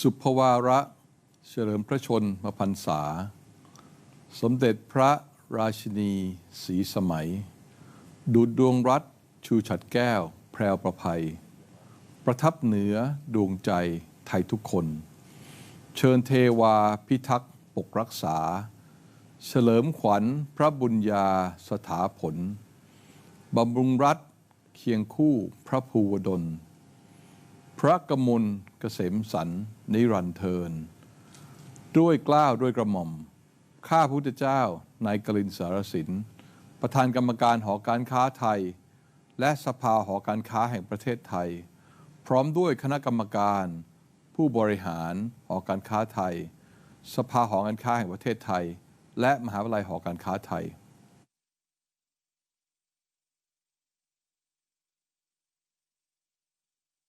สุภวาระเฉลิมพระชนมพรรษา สมเด็จพระราชินีศรีสมัย ดุจดวงรัฐชูฉัดแก้ว แพรวประภัย ประทับเหนือดวงใจไทยทุกคน เชิญเทวาพิทักษ์ปกรักษา เฉลิมขวัญพระบุญญาสถาผล บำรุงรัฐเคียงคู่พระภูวดล พระกมล เกษมสันนิรันเทิน ด้วยกล้าวด้วยกระหม่อม ข้าพุทธเจ้านายกลินสารสิน ประธานกรรมการหอการค้าไทย และสภาหอการค้าแห่งประเทศไทย พร้อมด้วยคณะกรรมการ ผู้บริหารหอการค้าไทย สภาหอการค้าแห่งประเทศไทย และมหาวิทยาลัยหอการค้าไทย